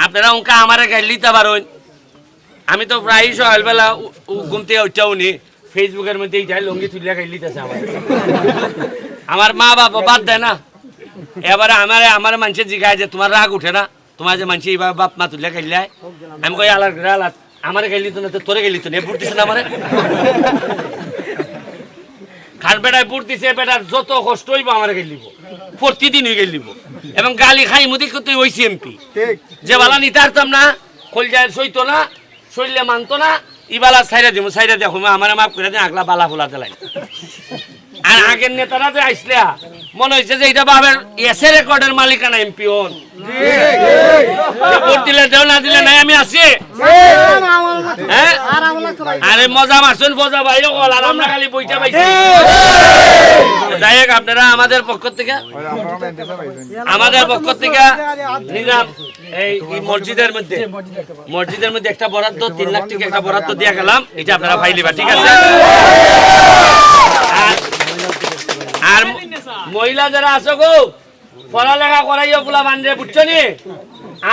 আপনারা অঙ্কা আমারে গাইল দিতে পারেন আমি তো প্রায় সকালবেলা উ- উ- ঘুম থেকে উঠাও নি ফেসবুকের মধ্যে এইটাই লঙ্গি তুলিয়া গাইল দিতেছে আমার। আমার মা বাবা বাদ দেয় না। এবারে আমার আমার মানুষের জিগায় যে তোমার রাগ উঠে না। তোমার যে মানুষ এইভাবে বাপ মা তুলিয়া গাইলাই আমি কই আলার আলাদ আমার গাইলি তো না, তোরে গাইলি তো নে পড়তিস না আমারে? খান বেটায় দিছে বেটার যত কষ্ট হইব আমার গেলিব প্রতিদিন হয়ে গেলিব এবং গালি খাই মুদি তুই হইছি এমপি যে বালা নিতারতাম না কলজায় সইতো না সইলে মানতো না ইবালা সাইরা দিব সাইরা দেখো আমার মাফ করে দিন আগলা বালা ফোলা দিলাই আর আগের নেতারা যে আইসলে মনে হয়েছে যে এটা বাবের এসে রেকর্ডের মালিকানা এমপি হন। ভোট দিলে দেও, না দিলে নাই, আমি আছি। হ্যাঁ? আরে মজা ভাই খালি যাই আপনারা আমাদের পক্ষ থেকে আমাদের পক্ষ থেকে নিলাম এই মসজিদের মধ্যে মসজিদের মধ্যে একটা বরাদ্দ, তিন লাখ টাকা একটা বরাদ্দ দিয়ে গেলাম। এটা আপনারা ফাইলিবা ঠিক আছে? মহিলা যারা আছো গো, পড়ালেখা করাইও পোলা বান্ধে বুঝছ নি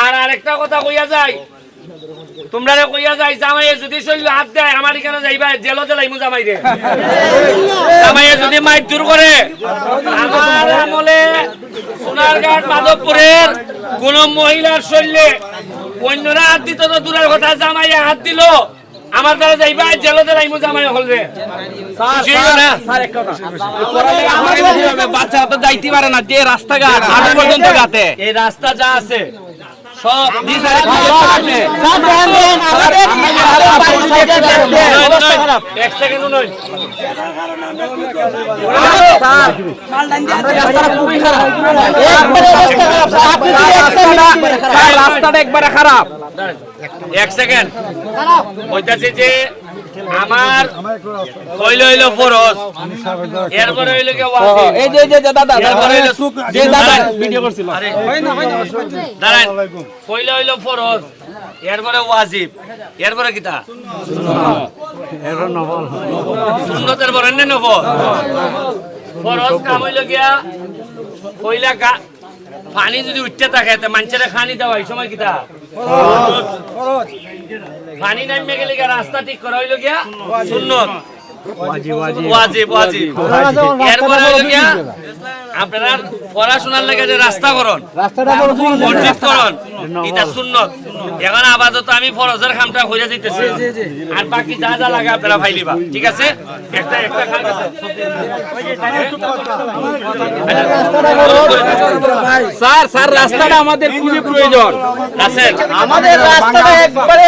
আর আরেকটা কথা কইয়া যায় তোমরা কইয়া যাই, জামাইয়ে যদি শরীর হাত দেয়, আমার এখানে যাইবা জেলতে লাইমু জামাই রে জামাইয়ে যদি মাইক দূর করে, আমার আমলে সোনারঘাট মাধবপুরের কোন মহিলার শরীরে অন্যরা হাত দিত তো দূরের কথা, জামাইয়ে হাত দিল, আমার দ্বারা যাইবা জেলতে লাইমু জামাই হল রে? বাচ্চা তো যাইতে পারে না যে রাস্তাঘাট আট পর্যন্ত গাতে এই রাস্তা যা আছে সব এক সেকেন্ড নয় রাস্তাটা একবারে খারাপ এক সেকেন্ড। বলতেছি যে আমার হইল হইল ফরজ। এরপরে হইল কি ওয়াজিব। এই যে যে দাদা এরপরে হইল যে দাদা ভিডিও করছিল। আরে। দাঁড়ান। হইল হইল ফরজ। এরপরে ওয়াজিব। এরপরে কিতা? সুন্নতের পরে নে নব ফরজ কাম হইল গিয়া কইলা পানি যদি উঠতে থাকে তে মানুষের খানি দেওয়া এই সময় কিতা? পানি নামে গেলে রাস্তা ঠিক করা হইল গিয়া সুন্নত। ওয়াজিব ওয়াজিব এরপরে আপনারা পড়াশোনার লাগে যে রাস্তা করন এটা সুন্নত এখন আপাতত আমি ফরজের খামটা হয়ে যাইতেছি আর বাকি যা যা লাগে আপনারা ফাইলিবা ঠিক আছে একটা একটা খাম স্যার স্যার রাস্তাটা আমাদের খুবই প্রয়োজন আছেন আমাদের রাস্তাটা একবারে